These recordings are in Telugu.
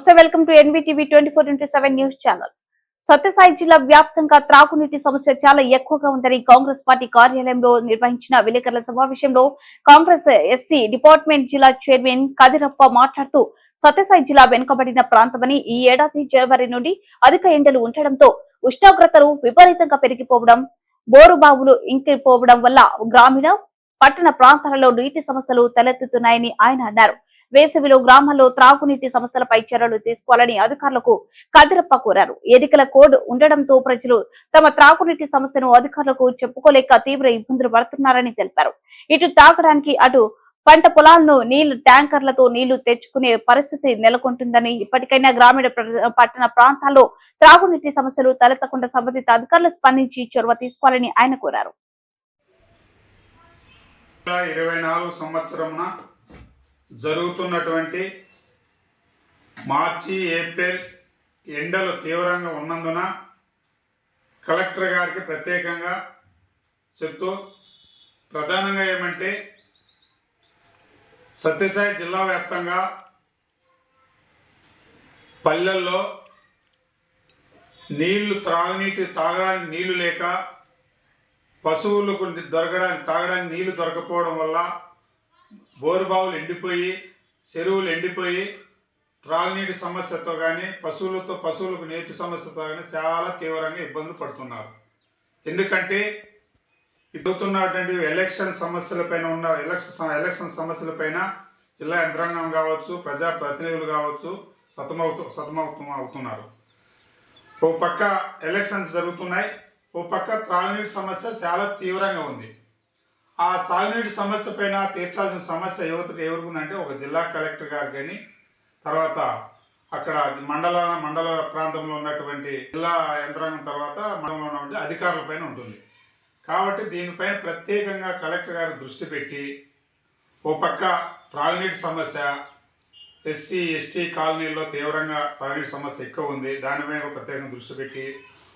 నమస్తే welcome to NBTV twenty four into seven news channel. Sathya Sai జిల్లా వ్యాప్తంగా త్రాగునీటి సమస్య చాలా ఎక్కువగా ఉందని కాంగ్రెస్ పార్టీ కార్యాలయంలో నిర్వహించిన విలేకరుల సమావేశంలో కాంగ్రెస్ ఎస్సీ డిపార్ట్మెంట్ జిల్లా చైర్మన్ కదిరప్ప మాట్లాడుతూ సత్యసాయి జిల్లా వెనుకబడిన ప్రాంతమని ఈ ఏడాది జనవరి నుండి అధిక ఎండలు ఉండడంతో ఉష్ణోగ్రతలు విపరీతంగా పెరిగిపోవడం బోరుబావులు ఇంకిపోవడం వల్ల గ్రామీణ పట్టణ ప్రాంతాలలో నీటి సమస్యలు తలెత్తుతున్నాయని ఆయన అన్నారు. వేసవిలో గ్రామాల్లో త్రాగునీటి సమస్యలపై చర్యలు తీసుకోవాలని అధికారులకు కదిరప్ప కోరారు. ఎన్నికల కోడ్ ఉండడంతో ప్రజలు తమ త్రాగునీటి సమస్యను అధికారులకు చెప్పుకోలేక తీవ్ర ఇబ్బందులు పడుతున్నారని తెలిపారు. ఇటు తాగడానికి అటు పంట పొలాలను నీళ్ళు ట్యాంకర్లతో నీళ్ళు తెచ్చుకునే పరిస్థితి నెలకొంటుందని ఇప్పటికైనా గ్రామీణ పట్టణ ప్రాంతాల్లో త్రాగునీటి సమస్యలు తలెత్తకుండా సంబంధిత అధికారులు స్పందించి చొరవ తీసుకోవాలని ఆయన కోరారు. ఇరవై నాలుగు సంవత్సరమున జరుగుతున్నటువంటి మార్చి ఏప్రిల్ ఎండలు తీవ్రంగా ఉన్నందున కలెక్టర్ గారికి ప్రత్యేకంగా చెప్తూ ప్రధానంగా ఏమంటే సత్యసాయి జిల్లా వ్యాప్తంగా పల్లెల్లో నీళ్ళు త్రాగునీటి తాగడానికి నీళ్ళు లేక పశువులకు దొరకడానికి తాగడానికి నీళ్ళు దొరకపోవడం వల్ల బోరుబావులు ఎండిపోయి చెరువులు ఎండిపోయి త్రాగునీటి సమస్యతో కానీ పశువులతో పశువులకు నీటి సమస్యతో కానీ చాలా తీవ్రంగా ఇబ్బందులు పడుతున్నారు. ఎందుకంటే ఇప్పుడుతున్నటువంటి ఎలక్షన్ సమస్యలపైన ఉన్న ఎలక్షన్ ఎలక్షన్ సమస్యలపైన జిల్లా యంత్రాంగం కావచ్చు ప్రజా ప్రతినిధులు కావచ్చు సతమవుతూ సతమవుతూ అవుతున్నారు. ఓ పక్క ఎలక్షన్స్ జరుగుతున్నాయి. ఓ పక్క త్రాగునీటి సమస్య చాలా తీవ్రంగా ఉంది. ఆ సాగునీటి సమస్య పైన తీర్చాల్సిన సమస్య యువతకు ఎవరికి ఉందంటే ఒక జిల్లా కలెక్టర్ గారు కానీ తర్వాత అక్కడ మండల మండల ప్రాంతంలో ఉన్నటువంటి జిల్లా యంత్రాంగం తర్వాత మండలంలో ఉన్నటువంటి అధికారుల పైన ఉంటుంది. కాబట్టి దీనిపైన ప్రత్యేకంగా కలెక్టర్ గారు దృష్టి పెట్టి ఓ పక్క త్రాగునీటి సమస్య ఎస్సీ ఎస్టీ కాలనీల్లో తీవ్రంగా తాగునీటి సమస్య ఎక్కువ ఉంది. దానిపైన ప్రత్యేకంగా దృష్టి పెట్టి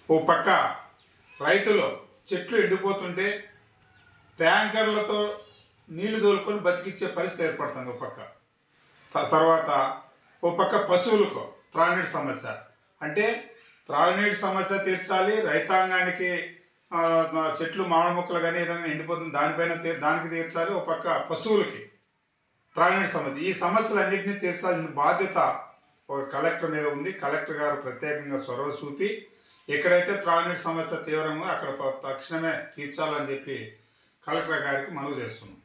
ఓ పక్క రైతులు చెట్లు ఎండిపోతుంటే ట్యాంకర్లతో నీళ్ళు దోలుకొని బతికిచ్చే పరిస్థితి ఏర్పడుతుంది ఒక పక్క. తర్వాత ఓ పక్క పశువులకు త్రాగునీటి సమస్య. అంటే త్రాగునీటి సమస్య తీర్చాలి రైతాంగానికి చెట్లు మామిడి మొక్కలు కానీ ఏదైనా ఎండిపోతుంది దానిపైన దానికి తీర్చాలి ఒక పక్క పశువులకి త్రాగునీటి సమస్య. ఈ సమస్యలన్నింటినీ తీర్చాల్సిన బాధ్యత ఒక కలెక్టర్ మీద ఉంది. కలెక్టర్ గారు ప్రత్యేకంగా చొరవ చూపి ఎక్కడైతే త్రాగునీటి సమస్య తీవ్రంగా అక్కడ తక్షణమే తీర్చాలని చెప్పి కలెక్టర్ గారికి మనవి చేస్తున్నాం.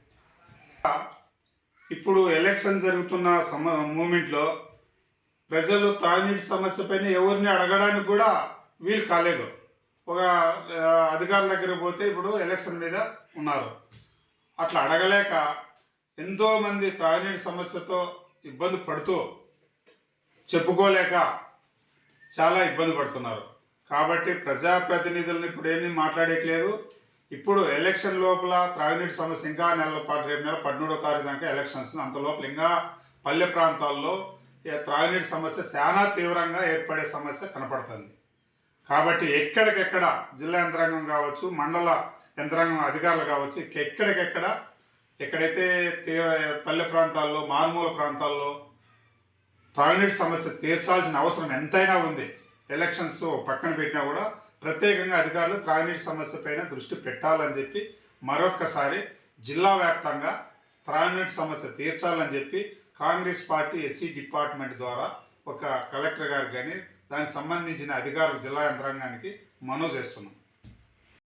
ఇప్పుడు ఎలక్షన్ జరుగుతున్న సమ మూమెంట్లో ప్రజలు త్రాగునీటి సమస్య పైన ఎవరిని అడగడానికి కూడా వీలు కాలేదు. ఒక అధికారుల దగ్గర పోతే ఇప్పుడు ఎలక్షన్ మీద ఉన్నారు. అట్లా అడగలేక ఎంతోమంది త్రాగునీటి సమస్యతో ఇబ్బంది పడుతూ చెప్పుకోలేక చాలా ఇబ్బంది పడుతున్నారు. కాబట్టి ప్రజాప్రతినిధులను ఇప్పుడు ఏమీ మాట్లాడేయట్లేదు. ఇప్పుడు ఎలక్షన్ లోపల త్రాగునీటి సమస్య ఇంకా నెలల పాటు రేపు నెల పదమూడో తారీఖు దాకా ఎలక్షన్స్ అంత లోపల ఇంకా పల్లె ప్రాంతాల్లో త్రాగునీటి సమస్య చాలా తీవ్రంగా ఏర్పడే సమస్య కనపడుతుంది. కాబట్టి ఎక్కడికెక్కడ జిల్లా యంత్రాంగం కావచ్చు మండల యంత్రాంగం అధికారులు కావచ్చు ఎక్కడికెక్కడ ఎక్కడైతే తీ- పల్లె ప్రాంతాల్లో మారుమూల ప్రాంతాల్లో త్రాగునీటి సమస్య తీర్చాల్సిన అవసరం ఎంతైనా ఉంది. ఎలక్షన్స్ పక్కన పెట్టినా కూడా ప్రత్యేకంగా అధికారులు త్రాగునీటి సమస్య పైన దృష్టి పెట్టాలని చెప్పి మరొక్కసారి జిల్లా వ్యాప్తంగా త్రాగునీటి సమస్య తీర్చాలని చెప్పి కాంగ్రెస్ పార్టీ ఎస్సీ డిపార్ట్మెంట్ ద్వారా ఒక కలెక్టర్ గారికి కానీ దానికి సంబంధించిన అధికారులు జిల్లా యంత్రాంగానికి మనవి చేస్తున్నాం.